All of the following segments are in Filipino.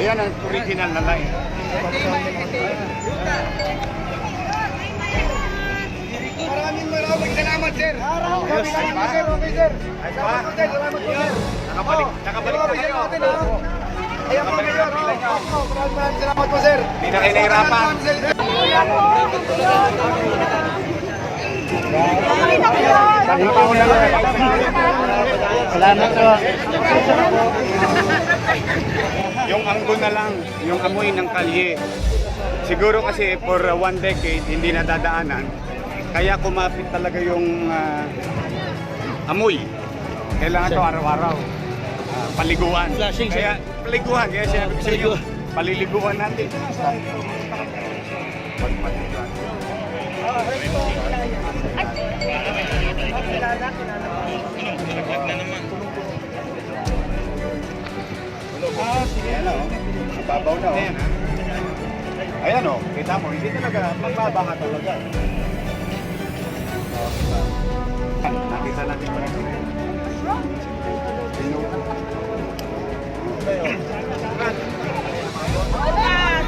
Ayan ang original na line. Maraming maraming salamat, sir. Maraming salamat, sir. Okay, sir. Salamat, sir. Salamat po, sir. Nakabalik, Oh, nakabalik na po, kayo. Ayan po, Mayor. na. Oh, Maraming salamat po, sir. Hindi na kayo nahirapan. Salamat po. Yung anggo na lang, yung amoy ng kalye. Siguro kasi for uh, one decade hindi nadadaanan. Kaya kumapit talaga yung ah, amoy. Kailangan to araw-araw. Ah, paliguan. Flashing. Kaya paliguan. Kaya sinabi ko sa inyo, paliliguan natin. Pagpaliguan. Ayan o. Mababaw na o. Ayan o. Kita mo, hindi talaga, mababa ka talaga. Nakita natin pa rin.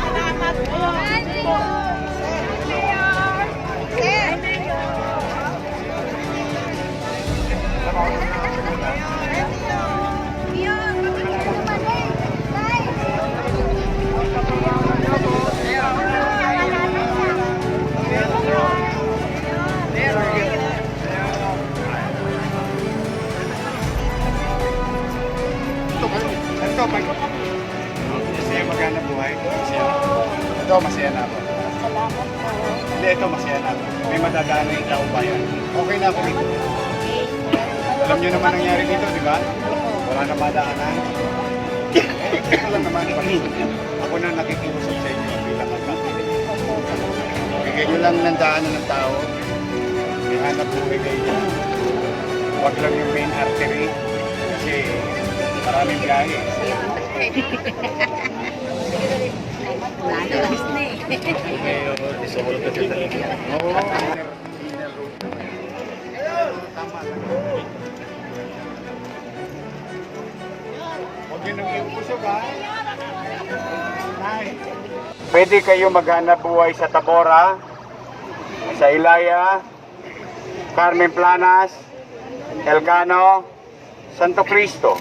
Salamat po. Mayor. Ito, masaya na ako. Salamat po. Hindi, ito masaya na ako. May madadaan na yung tao bayan. Okay na ako dito. Alam niyo naman nangyari dito, di ba? Wala na madaanan. Ito lang naman. Ako na nakikiusap sa inyo bilang alkalde. Bigyan niyo lang ng daanan ng tao. May hanap buhay kayo. Huwag lang yung main artery. Kasi maraming biyahe. Pwede kayo maghanap buhay sa Tabora, sa Ilaya, Carmen Planas, Elcano, Santo Cristo.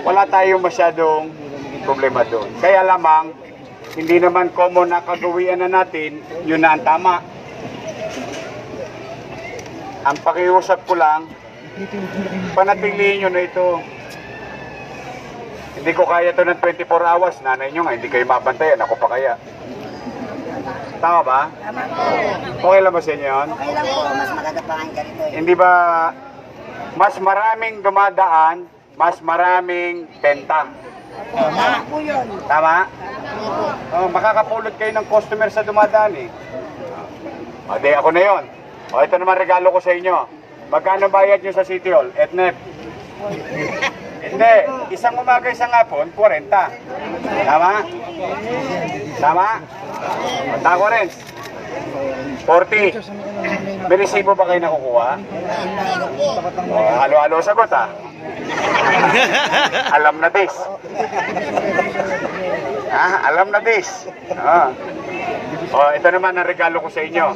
Wala tayong masyadong problema doon. Kaya lamang, hindi naman common na kagawian na natin, yun na ang tama. Ang pakiusap ko lang, panatilihin nyo na ito. Hindi ko kaya to ng 24 hours. Nanay nyo nga, hindi kayo mabantayan. Ako pa kaya. Tama ba? Tama po. Okay lang ba sa inyo yun? Okay lang po. Mas maganda pa nga ganito eh. Hindi ba mas maraming dumadaan, mas maraming benta? Tama po yun. Tama? Oh, makakapulot kayo ng customer sa dumadaan eh. O, di ako na yon. O, ito naman regalo ko sa inyo. Magkano bayad nyo sa City Hall? Etnep? Hindi. Isang umaga, isang hapon, 40. Tama? Tama? At ako rin. 40. May resibo ba kayo nakukuha? O, halo-halo sagot ah. Alam na this. Ah, alam na this. Ah. Oh, ito naman ang regalo ko sa inyo.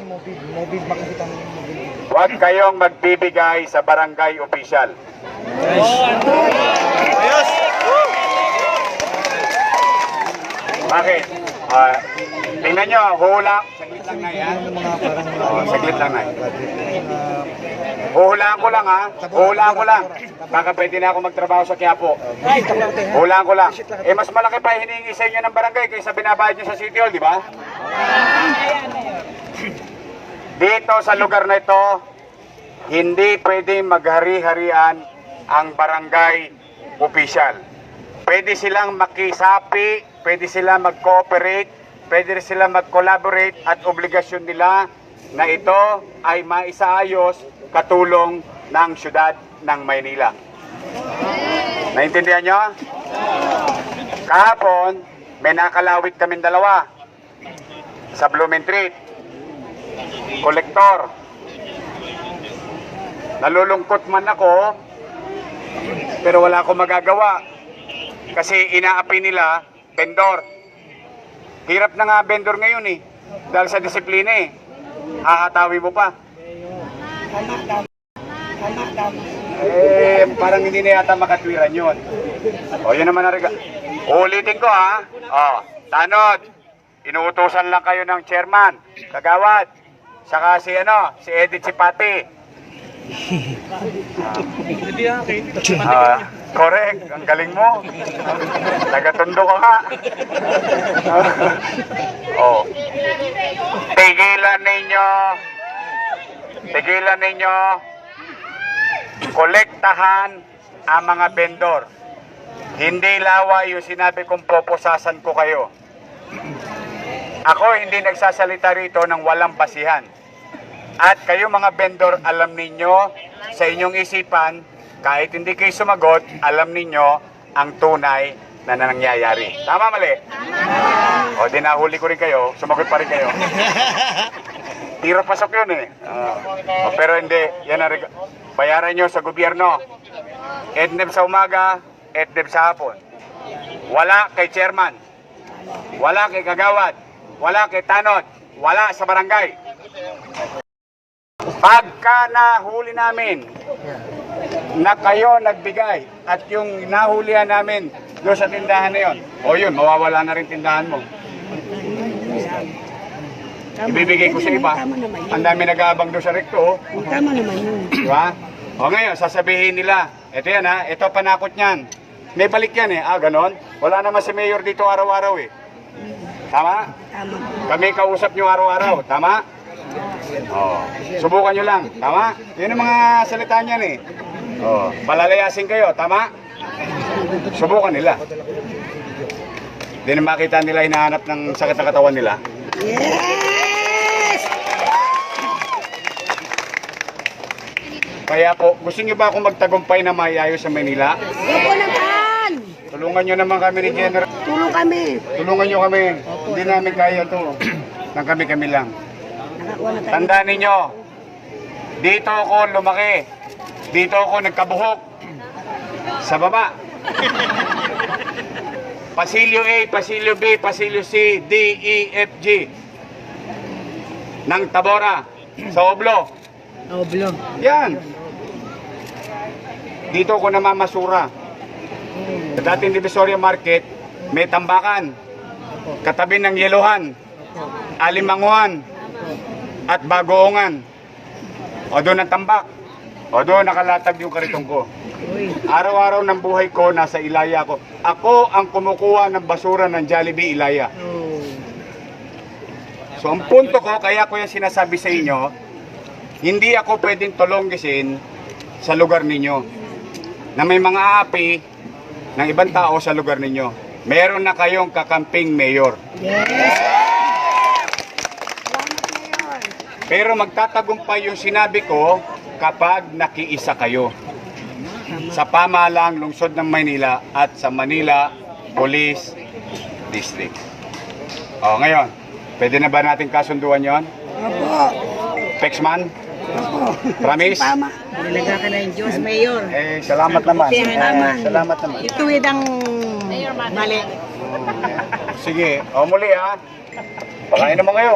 Huwag kayong magbibigay sa barangay official. Ayos! Bakit? Ah, tingnan nyo, hula. Saglit lang na yan. Oh, saglit lang na. Huhulaan ko lang ha. Huhulaan ko lang. Baka pwede na ako magtrabaho sa Quiapo. Huhulaan ko lang. Eh mas malaki pa hinihingi sa inyo ng barangay kaysa binabayad nyo sa City Hall, di ba? Dito sa lugar na ito, hindi pwede maghari-harian ang barangay official. Pwede silang makisapi, pwede silang mag-cooperate, pwede silang mag-collaborate at obligasyon nila na ito ay maisaayos katulong ng syudad ng Maynila. Naintindihan nyo? Kahapon, may nakalawit kaming dalawa sa Blumentritt. Kolektor. Nalulungkot man ako, pero wala akong magagawa. Kasi inaapi nila vendor. Hirap na nga vendor ngayon eh. Dahil sa disiplina eh. Hahatawi mo pa. Eh, parang hindi na yata makatwiran yun. O, yun naman ang rega. Ulitin ko ha. O, tanod. Inuutosan lang kayo ng chairman, kagawad, saka si ano, si Edith Sipati. Ah, correct. Ang galing mo. Nagatundo ka nga. oh. Tigilan ninyo. Tigilan ninyo kolektahan ang mga vendor. Hindi lawa yung sinabi kong poposasan ko kayo. Ako hindi nagsasalita rito ng walang basihan. At kayo mga vendor, alam ninyo sa inyong isipan, kahit hindi kayo sumagot, alam ninyo ang tunay na nangyayari. Tama mali? O, di nahuli ko rin kayo, sumagot pa rin kayo. Tira pasok yun eh. Ah. O, pero hindi, yan ang bayaran nyo sa gobyerno. EDNEP sa umaga, EDNEP sa hapon. Wala kay chairman. Wala kay kagawad. Wala kay tanod. Wala sa barangay. Pagka nahuli namin na kayo nagbigay at yung nahulihan namin doon sa tindahan na yon, o yun, mawawala na rin tindahan mo. Ibibigay ko sa iba. Yun. Ang dami nag-aabang doon sa rekto. oh. Tama naman yun. Di ba? O ngayon, sasabihin nila, ito yan ha, ito panakot niyan. May balik yan eh. Ah, ganon? Wala naman si Mayor dito araw-araw eh. Tama? Tama. Kami kausap nyo araw-araw. Tama? Oh. Subukan nyo lang. Tama? Yun ang mga salita niyan eh. Oh. Palalayasin kayo. Tama? Subukan nila. Hindi makita nila hinahanap ng sakit na katawan nila. Yes! Kaya po, gusto niyo ba akong magtagumpay na mayayos sa Manila? Opo naman! Tulungan nyo naman kami ni General. Tulong kami. Tulungan nyo kami. Hindi namin kaya to. Nang kami-kami lang. Tandaan ninyo, dito ako lumaki. Dito ako nagkabuhok. Sa baba. Pasilyo A, Pasilyo B, Pasilyo C, D, E, F, G. Nang Tabora. Sa Oblo. Oblo. Yan. Dito ako namamasura. Sa dating Divisoria Market, may tambakan. Katabi ng Yeluhan, Alimanguan, at Bagoongan. O doon ang tambak. O doon nakalatag yung karitong ko. Araw-araw ng buhay ko, nasa Ilaya ko. Ako ang kumukuha ng basura ng Jollibee Ilaya. So ang punto ko, kaya ko yung sinasabi sa inyo, hindi ako pwedeng tulonggisin sa lugar ninyo na may mga aapi ng ibang tao sa lugar ninyo. Meron na kayong kakamping mayor. Salamat Mayor. Pero magtatagumpay yung sinabi ko kapag nakiisa kayo sa pamahalang lungsod ng Maynila at sa Manila Police District. O ngayon, pwede na ba natin kasunduan yon? Opo. Pexman? Opo. Promise? Tama. Talaga ka na yung Diyos, Mayor. Eh, salamat naman. Eh, Salamat. salamat naman. Ituwid ang mali. Sige, o muli ha. Pakain naman kayo.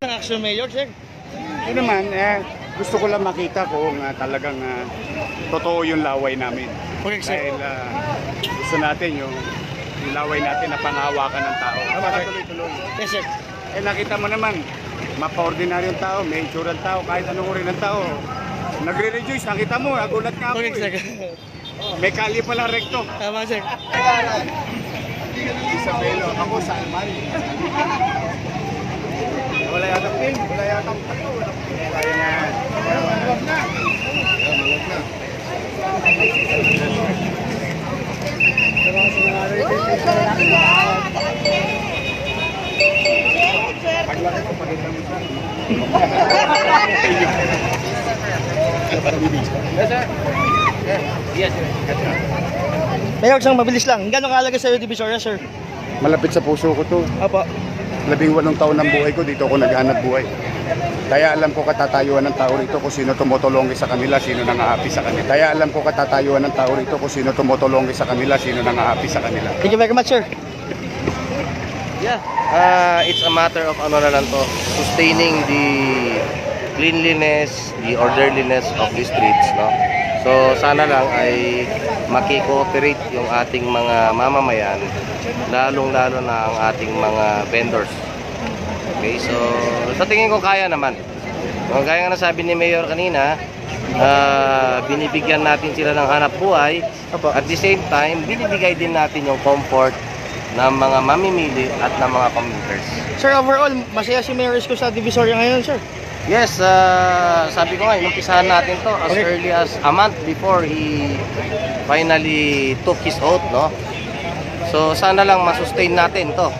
Ang action mayor, sir. Ito naman, eh, gusto ko lang makita ko nga talagang ah, totoo yung laway namin. Correct, sir. Dahil ah, gusto natin yung, yung laway natin na panghawakan ng tao. Para tuloy-tuloy. Yes, sir. Eh nakita mo naman, mapa-ordinaryong tao, may itsura ng tao, kahit anong uri ng tao. Nagre-rejoice, nakita mo, nagulat nga ako. Correct, sir. Eh. May kali pala rekto. Tama, sir. Isabelo, ako sa Alman. Wala yata pin, wala yata tato, wala na. Maluwag na. Paglaki ko, pakita mo sa Mayor, isang mabilis lang. Gano'ng kahalaga sa'yo, Divisoria, sir? Malapit sa puso ko to. Opo. Labing walong taon ng buhay ko, dito ako naghanap buhay. Kaya alam ko katatayuan ng tao rito kung sino tumutulong sa kanila, sino nangaapi sa kanila. Kaya alam ko katatayuan ng tao rito kung sino tumutulong sa kanila, sino nangaapi sa kanila. Thank you very much, sir. Yeah, uh, it's a matter of ano na lang to, sustaining the cleanliness, the orderliness of the streets, no? So sana lang ay makikooperate yung ating mga mamamayan, lalong-lalo na ang ating mga vendors. Okay, so sa tingin ko kaya naman. Kung gaya nga nasabi ni Mayor kanina, ah, binibigyan natin sila ng hanap buhay. At the same time, binibigay din natin yung comfort ng mga mamimili at ng mga commuters. Sir, overall, masaya si Mayor Isko sa Divisoria ngayon, sir. Yes, ah, sabi ko nga, inumpisahan natin to as Okay. early as a month before he finally took his oath, no? So sana lang masustain natin to.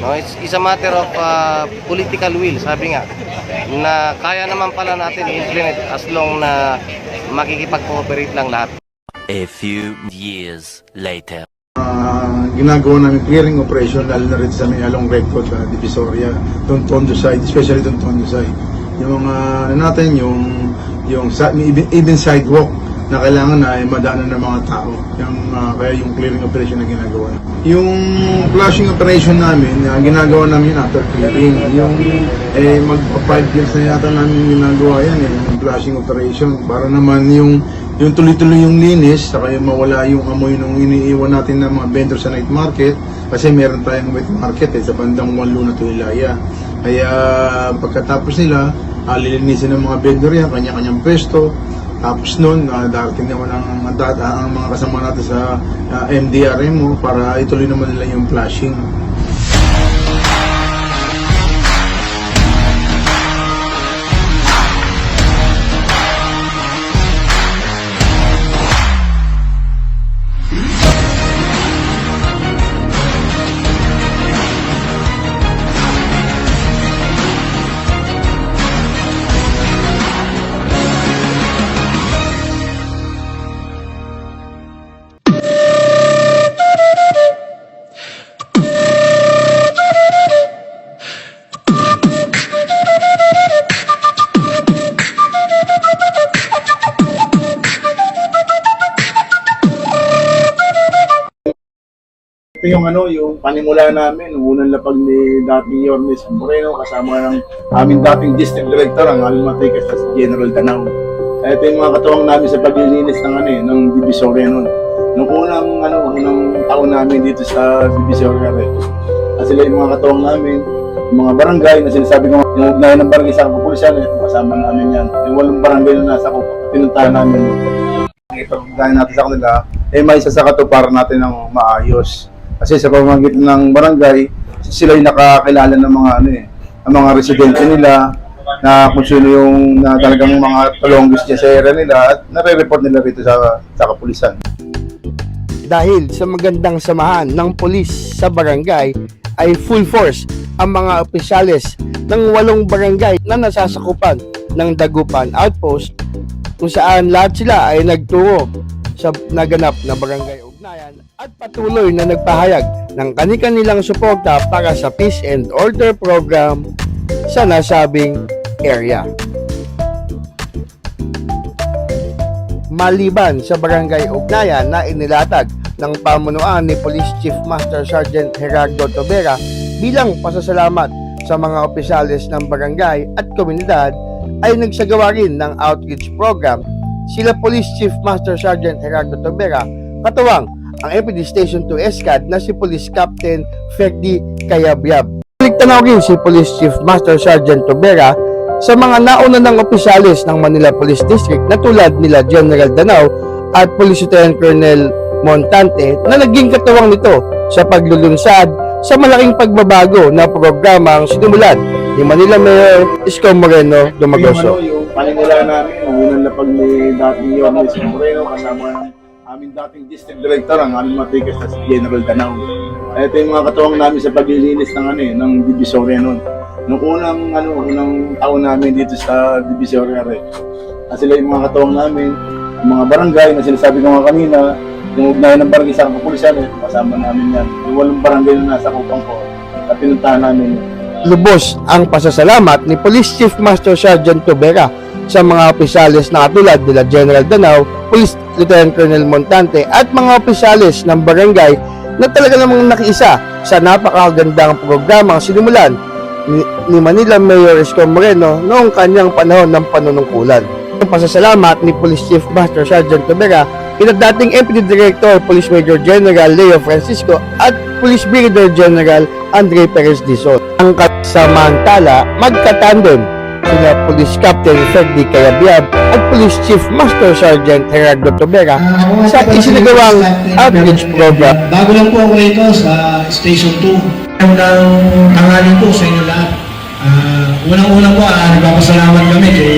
No, it's, it's a matter of ah, political will, sabi nga, na kaya naman pala natin i-implement as long na makikipag-cooperate lang lahat. A few years later. Ah, ginagawa namin clearing operation lalo na rin sa may along red code uh, Divisoria, doon Tondo side, especially doon Tondo side. Yung ano natin, yung yung even, sidewalk na kailangan na ay madaanan ng mga tao. Yung, ah, kaya yung clearing operation na ginagawa. Yung flushing operation namin, uh, ginagawa namin after clearing. Yung eh, magpa 5 years na yata namin ginagawa yan, eh, yung flushing operation. Para naman yung yung tuloy-tuloy yung linis, saka yung mawala yung amoy nung iniiwan natin ng mga vendor sa night market kasi meron tayong wet market eh, sa bandang Wanlo na Tulilaya. Kaya pagkatapos nila, uh, lilinisin ng mga vendor yan, kanya-kanyang pwesto. Tapos nun, uh, darating naman ang, ang, ang mga kasama natin sa uh, MDRMO para ituloy naman nila yung flashing. Yung ano, yung panimula namin, unang lapag ni dating Yormes Moreno kasama ng aming dating district director, ang aming matikas sa General. Eh, Ito yung mga katuwang namin sa paglilinis ng ano eh, ng Divisoria noon. Nung unang ano, unang taon namin dito sa Divisoria eh. At sila yung mga katuwang namin, yung mga barangay na sinasabi ko, yung ugnayan ng barangay sa kapupulisan, eh, kasama namin yan. Yung walong barangay na nasa kup, pinuntahan namin. Ipagdahin natin sa kanila, eh may isasaka to para natin ng maayos. Kasi sa pamamagitan ng barangay, sila yung nakakilala ng mga ano eh, ang mga residente nila, na kung sino yung na talagang mga talonggis niya sa area nila at nare-report nila rito sa, sa kapulisan. dahil sa magandang samahan ng polis sa barangay ay full force ang mga opisyales ng walong barangay na nasasakupan ng Dagupan Outpost kung saan lahat sila ay nagturo sa naganap na barangay ugnayan at patuloy na nagpahayag ng kani-kanilang suporta para sa Peace and Order Program sa nasabing area. Maliban sa barangay ugnayan na inilatag ng pamunuan ni Police Chief Master Sergeant Gerardo Tobera bilang pasasalamat sa mga opisyalis ng barangay at komunidad ay nagsagawa rin ng outreach program sila Police Chief Master Sergeant Gerardo Tobera katuwang ang MPD Station 2 ESCAD na si Police Captain Ferdi Kayabyab. Balik rin si Police Chief Master Sergeant Tobera sa mga nauna ng opisyalis ng Manila Police District na tulad nila General Danao at Police Lieutenant Colonel Montante na naging katuwang nito sa paglulunsad sa malaking pagbabago na programang sinimulan ni Manila Mayor Isko Moreno Yung, Dumagoso. ano, yung panimula namin, ang unang lapag ni dating Yormes Moreno kasama aming dating district director, ang aming matikas na si General Danao. Eh, Ito yung mga katuwang namin sa paglilinis ng ano eh, ng Divisoria noon. Nung unang ano, unang taon namin dito sa Divisoria eh. At sila yung mga katuwang namin, yung mga barangay na sinasabi ko nga kanina, yung ugnayan ng barangay sa kapulisan eh, kasama namin yan. Yung walong barangay na nasa kupang ko, at pinuntahan namin lubos ang pasasalamat ni Police Chief Master Sergeant Tobera sa mga opisyalis na katulad nila General Danao, Police Lieutenant Colonel Montante at mga opisyalis ng barangay na talaga namang nakiisa sa napakagandang programang sinimulan ni, ni Manila Mayor Isko Moreno noong kanyang panahon ng panunungkulan. Ang pasasalamat ni Police Chief Master Sergeant Tobera kina dating MPD Director Police Major General Leo Francisco at Police Brigadier General Andre Perez Dizon. Ang kasamantala, magkatandem sina Police Captain Ferdi Cayabiab at Police Chief Master Sergeant Gerardo Tobera sa isinagawang outreach program Bago lang po ako rito sa Station 2. Magandang tanghali po sa inyo lahat. Ah, Unang-una po, uh, nagpapasalamat kami kay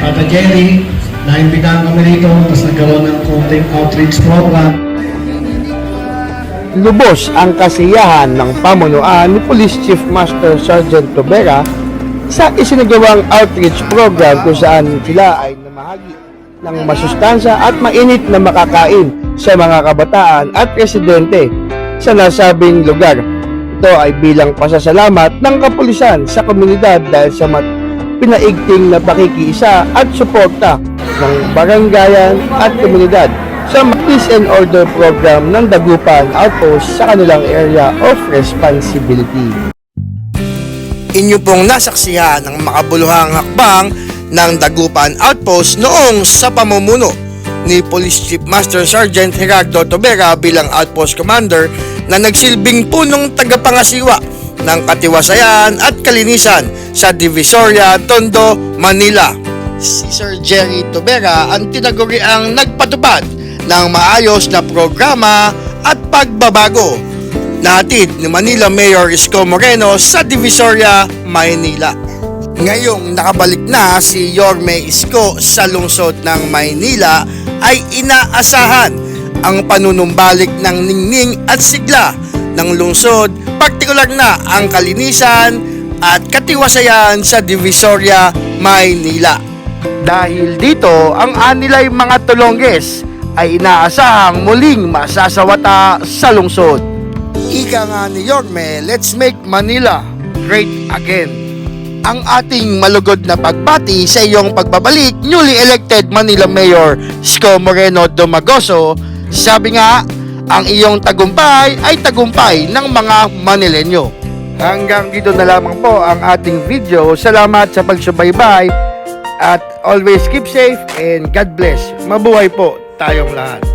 Papa Jerry na imbitahan kami rito tapos nagkaroon ng konting outreach program. lubos ang kasiyahan ng pamunuan ni Police Chief Master Sergeant Tobera sa isinagawang outreach program kung saan sila ay namahagi ng masustansya at mainit na makakain sa mga kabataan at residente sa nasabing lugar. Ito ay bilang pasasalamat ng kapulisan sa komunidad dahil sa mat pinaigting na pakikiisa at suporta ng barangayan at komunidad sa Peace and Order Program ng Dagupan Outpost sa kanilang area of responsibility. Inyo pong nasaksihan ang makabuluhang hakbang ng Dagupan Outpost noong sa pamumuno ni Police Chief Master Sergeant Gerardo Tobera bilang Outpost Commander na nagsilbing punong tagapangasiwa ng katiwasayan at kalinisan sa Divisoria, Tondo, Manila. Si Sir Jerry Tobera ang tinaguriang nagpatupad ng maayos na programa at pagbabago natin ni Manila Mayor Isko Moreno sa Divisoria, Maynila. Ngayong nakabalik na si Yorme Isko sa lungsod ng Maynila ay inaasahan ang panunumbalik ng ningning at sigla ng lungsod, partikular na ang kalinisan at katiwasayan sa Divisoria, Maynila. Dahil dito, ang anilay mga tulongges ay inaasahang muling masasawata sa lungsod. Ika nga ni Yorme, let's make Manila great again. Ang ating malugod na pagbati sa iyong pagbabalik, newly elected Manila Mayor Isko Moreno Domagoso, sabi nga, ang iyong tagumpay ay tagumpay ng mga Manilenyo. Hanggang dito na lamang po ang ating video. Salamat sa pagsubaybay at always keep safe and God bless. Mabuhay po tayong lahat.